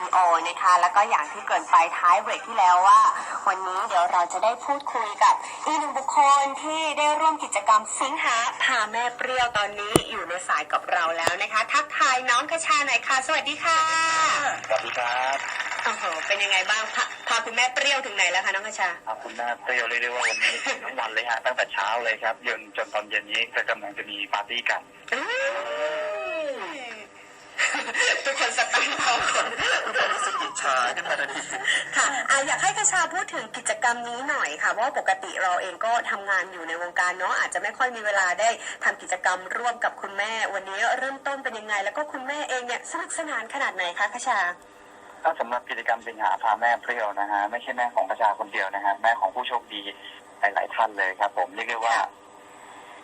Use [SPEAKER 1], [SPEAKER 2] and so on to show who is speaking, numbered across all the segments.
[SPEAKER 1] ดีโอนะคะ แล้วก็อย่างที่เกรินไปท้ายเบรกที่แล้วว่า วันนี้เดี๋ยวเราจะได้พูดคุยกับอีกหนึ่งบุคคลที่ได้ร่วมกิจกรรมสิงหาพาแม่เปรี้ยวตอนนี้อยู่ในสายกับเราแล้วนะคะ ทักทายน้องกระชาหน่อยค่ะ สวัสดีค่ะ
[SPEAKER 2] สวัสดีครับ
[SPEAKER 1] โอ้โหเป็นยังไงบ้างพาพาคุณแม่เปรี้ยวถึงไหนแล้วคะน้องกระชา
[SPEAKER 2] ขอบคุณมากเปรี้ยวเรียกได้ว่าวันนี้ทั้งวันเลยฮะตั้งแต่เช้าเลยครับจนจนตอนเย็นนี้ก็กำลังจะมีปาร์ตี้กัน
[SPEAKER 1] อืม ทุกคนสตันเขาคน
[SPEAKER 3] รู้สึกอิจฉาขึ้นมาทันที
[SPEAKER 1] ค่ะอะอยากให้กระชาพูดถึงกิจกรรมนี้หน่อยค่ะเพราะว่าปกติเราเองก็ทำงานอยู่ในวงการเนาะอาจจะไม่ค่อยมีเวลาได้ทำกิจกรรมร่วมกับคุณแม่ วันนี้เริ่มต้นเป็นยังไง แล้วก็คุณแม่เองเนี่ยสนุกสนานขนาดไหนคะกระชา
[SPEAKER 2] ถ้าสำหรับกิจกรรมสิงหาพาแม่เปรี้ยวนะฮะไม่ใช่แม่ของประชาคนเดียวนะฮะแม่ของผู้โชคดีหลายๆท่านเลยครับ ผมเรียกได้ว่า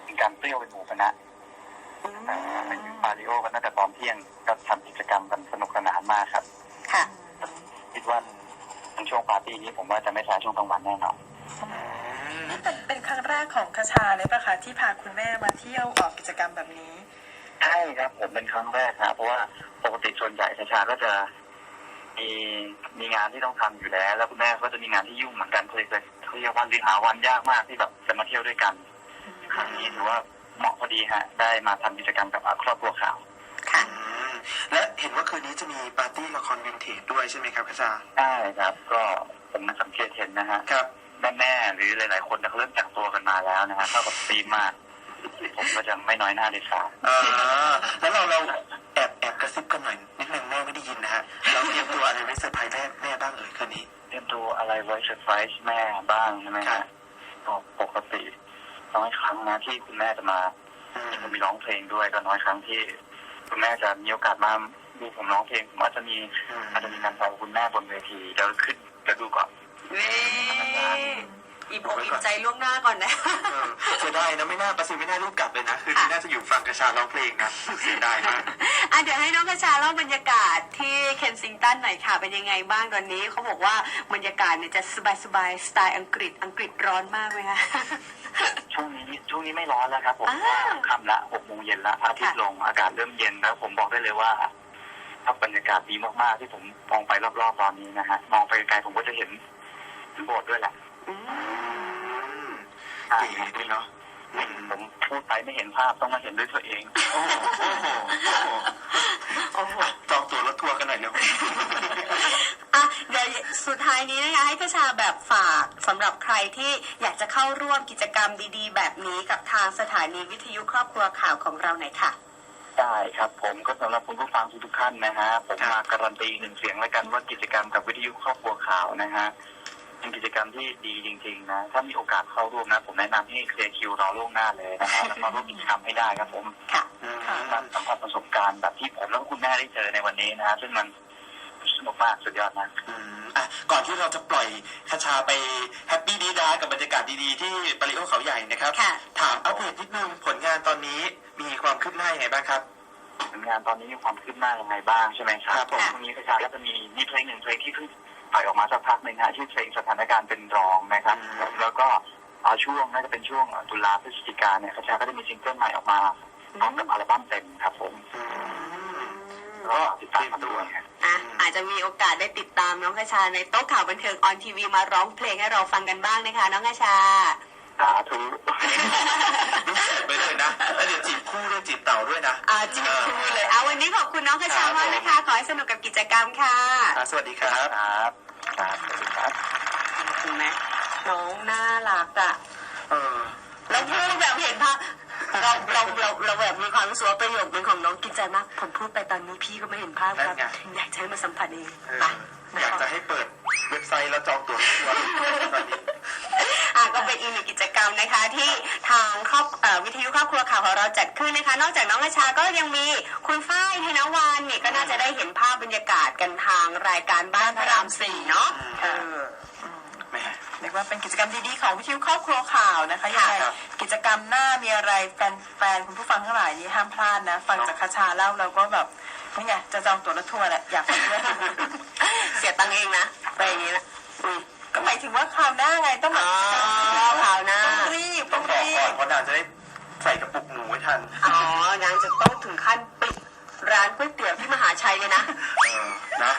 [SPEAKER 2] เป็นการเปรี้ยวเป็นหมู่คณะ ไปถึงปาริโอกันตั้งแต่ตอนเที่ยงก็ทำกิจกรรมกันสนุกสนานมากครับ
[SPEAKER 1] ค่ะ
[SPEAKER 2] คิดว่าช่วงปาร์ตี้นี้ผมว่าจะไม่แพ้ช่วงกลางวันแน่นอน
[SPEAKER 4] นี่เป็นเป็นครั้งแรกของคชาเลยปะคะที่พาคุณแม่มาเที่ยวออกกิจกรรมแบบนี้
[SPEAKER 2] ใช่ครับผมเป็นครั้งแรกครับเพราะว่าปกติส่วนใหญ่ชาชาก็จะมีมีงานที่ต้องทำอยู่แล้ว แล้วคุณแม่ก็จะมีงานที่ยุ่งเหมือนกันเลยจะเรียกว่าหรือหาวันยากมากที่แบบจะมาเที่ยวด้วยกัน ครั้งนี้ถือว่า เหมาะพอดีฮะได้มาทำกิจกรรมกับครอบครัวข่าว
[SPEAKER 1] ค่ะ
[SPEAKER 3] และเห็นว่าคืนนี้จะมีปาร์ตี้ละครวินเทจด้วยใช่ไหมครับพระชา
[SPEAKER 2] ใช่ครับ ก็ผมมาสังเกตเห็นนะฮะ
[SPEAKER 3] ครับ
[SPEAKER 2] แม่ๆหรือหลาย ๆ คนเนี่ยเขาเริ่มแต่งตัวกันมาแล้วนะฮะเข้ากับธีมมาก ผมก็จะไม่น้อยหน้าเลยครับ
[SPEAKER 3] อ่าแล้วเราเราแอบแอบกระซิบกันหน่อยนิดนึงแม่ไม่ได้ยินนะฮะเราเตรียมตัวอะไรไว้เซอร์ไพรส์แม่แม่บ้างเอ่ยคืนนี้
[SPEAKER 2] เตรียมตัวอะไรไว้เซอร์ไพรส์แม่บ้างใช่ไหม
[SPEAKER 3] ครั
[SPEAKER 2] ฮะ
[SPEAKER 3] บ
[SPEAKER 2] ก็ปกติ น้อยครั้งนะที่คุณแม่จะมา
[SPEAKER 3] อืม
[SPEAKER 2] ผมมีร้องเพลงด้วยก็น้อยครั้งที่ คุณแม่จะมีโอกาสมาดูผมร้องเพลงผมอาจจะมีอาจจะมีการแซวคุณแม่บนเวทีเดี๋ยวขึ้นเดี๋ยวดูก่อน
[SPEAKER 1] นี่อิ่มอกอิ่มใจล่วงหน้าก่อนนะ
[SPEAKER 3] เออเสียดายนะไม่น่าประสิไม่น่ารีบกลับเลยนะ คืนนี้น่าจะอยู่ฟังกระชาร้องเพลงนะเสียดายมาก
[SPEAKER 1] อะเดี๋ยวให้น้องกระชาเล่าบรรยากาศที่เคนซิงตันหน่อยค่ะเป็นยังไงบ้างตอนนี้เขาบอกว่าบรรยากาศเนี่ยจะสบายๆสไตล์อังกฤษอังกฤษร้อนมากไหมคะ
[SPEAKER 2] ช่วงนี้ช่วงนี้ไม่ร้อนแล้วครับผม
[SPEAKER 1] อ่า
[SPEAKER 2] ค่ำละหกโมงเย็นละพระอาทิตย์
[SPEAKER 1] ค่ะ
[SPEAKER 2] ลงอากาศเริ่มเย็นแล้วผมบอกได้เลยว่าถ้าบรรยากาศดีมากๆที่ผมมองไปรอบๆตอนนี้นะฮะมองไปไกลๆผมก็จะเห็นโบสถ์ด้วยแหละ
[SPEAKER 1] อืม
[SPEAKER 2] ใช่
[SPEAKER 3] เก๋ด้วยเนาะอืม
[SPEAKER 2] ผมพูดไปไม่เห็นภาพต้องมาเห็นด้วยตัวเอง
[SPEAKER 3] โอ้โหโอ้โหโอ้โห
[SPEAKER 1] โอ้โห
[SPEAKER 3] อะจองตั๋วรถทัวร์กันหน่อยเร็ว
[SPEAKER 1] อะเดี๋ยว สุดท้ายนี้นะคะให้กระชาแบบฝากสำหรับใครที่อยากจะเข้าร่วมกิจกรรมดีๆ แบบนี้กับทางสถานีวิทยุครอบครัวข่าวของเราหน่อยค่ะ
[SPEAKER 2] ได้ครับผมก็สำหรับคุณผู้ฟังทุกๆท่านนะฮะผม
[SPEAKER 3] ครับ
[SPEAKER 2] มาการันตีหนึ่งเสียงแล้วกันว่ากิจกรรมกับวิทยุครอบครัวข่าวนะฮะเป็นกิจกรรมที่ดีจริงๆนะถ้ามีโอกาสเข้าร่วมนะ ผมแนะนำให้เคลียร์คิวรอล่วงหน้าเลยนะฮะแล้วมาร่วมกิจกรรมให้ได้ครับผม
[SPEAKER 1] ค่ะ
[SPEAKER 3] อืม
[SPEAKER 2] การสัมผัสประสบการณ์แบบที่ผมแล้วก็คุณแม่ได้เจอในวันนี้นะฮะซึ่งมันส นุกมากสุดยอดนะ
[SPEAKER 3] อืมอะก่อนที่เราจะปล่อยคาชาไปแฮปปี้ดีดากับบรรยากาศดีๆ ที่ปาริโอเขาใหญ่นะครับ
[SPEAKER 1] ค่ะ
[SPEAKER 3] ถามอัปเดตนิดนึงผลงานตอนนี้มีความคืบหน้ายังไงบ้างครับ
[SPEAKER 2] ผลงานตอนนี้มีความคืบหน้ายังไงบ้างใช่ไหมครับ
[SPEAKER 3] ครับผม
[SPEAKER 2] ช่วงนี้กระชาก็จะมีมีเพลงหนึ่งเพลงที่เพิ่งปล่อยออกมาสักพักหนึ่งฮะชื่อเพลงสถานการณ์เป็นรองนะครับแล้วก็เอาช่วงน่าจะเป็นช่วงตุลาพฤศจิกาเนี่ยกระชาก็จะมีซิงเกิลใหม่ออกมาพร้อมกับอัลบั้มเต็มครับผม
[SPEAKER 3] อืม
[SPEAKER 2] ก็ติดตามกันด้วยฮะ
[SPEAKER 1] อะอาจจะมีโอกาสได้ติดตามน้องกระชาในโต๊ะข่าวบันเทิงออนทีวีมาร้องเพลงให้เราฟังกันบ้างนะคะ น้องกระชา
[SPEAKER 2] สาธุ
[SPEAKER 3] ลูกเสิร์ฟไปเลยนะแล้วเดี๋ยวจีบคู่ด้วยจีบเต่าด้วยนะ
[SPEAKER 1] อ่าจีบคุยเลยอะวันนี้ขอบคุณน้องกระชามากนะคะ ขอให้สนุกกับกิจกรรมค่ะ
[SPEAKER 3] อะสวัสดีครับ
[SPEAKER 2] ครับครับสวัสดีครับ
[SPEAKER 1] เห็นไหมน้องน่ารักอะ
[SPEAKER 3] เออ
[SPEAKER 1] แล้วพูดแบบเห็นภาพ เราเราเราเราแบบมีความรู้สึกว่าประโยคนึงของน้องกินใจมากผมพูดไปตอนนี้พี่ก็ไม่เห็นภาพครับ
[SPEAKER 3] นั่นไง
[SPEAKER 1] อยากจะให้มาสัมผัสเอง
[SPEAKER 3] เออ
[SPEAKER 1] ไป
[SPEAKER 3] อยากจะให้เปิดเว็บไซต์แล้วจองตั๋วทัวร์ตอนนี้
[SPEAKER 1] อะก็เป็นอีกหนึ่งกิจกรรมนะคะ ที่ทางครอบเอ่อวิทยุครอบครัวข่าวของเราจัดขึ้นนะคะ นอกจากน้องกระชาก็ยังมีคุณฝ้ายธนวันเนี่ยก็น่าจะได้เห็นภาพบรรยากาศกันทางรายการบ้านพระรามสี่เนาะเออ
[SPEAKER 3] แหม่
[SPEAKER 4] เรียก ว่าเป็นกิจกรรมดีๆของวิทยุครอบครัวข่าวนะคะยังไงกิจกรรมหน้ามีอะไรแฟนๆคุณผู้ฟังทั้งหลายนี่ห้ามพลาดนะ ฟังจากคาชาเล่าเราก็แบบนี่ไงจะจองตั๋วรถทัวร์แหละอยากไปด้วย
[SPEAKER 1] เสียตังค์เองนะไปอย่างนี้นะ
[SPEAKER 4] ก็หมายถึงว่าข่าวหน้าไงต้องแาบค
[SPEAKER 1] ราวหน้าต้อง
[SPEAKER 4] รีบต้องรีบเ
[SPEAKER 3] พราะนางจะได้ใส่กระปุกหนูให้ทัน
[SPEAKER 1] อ๋อนางจะต้องถึงขั้นปิดร้านก๋วยเตี๋ยวที่มหาชัยเลยนะ
[SPEAKER 3] นะ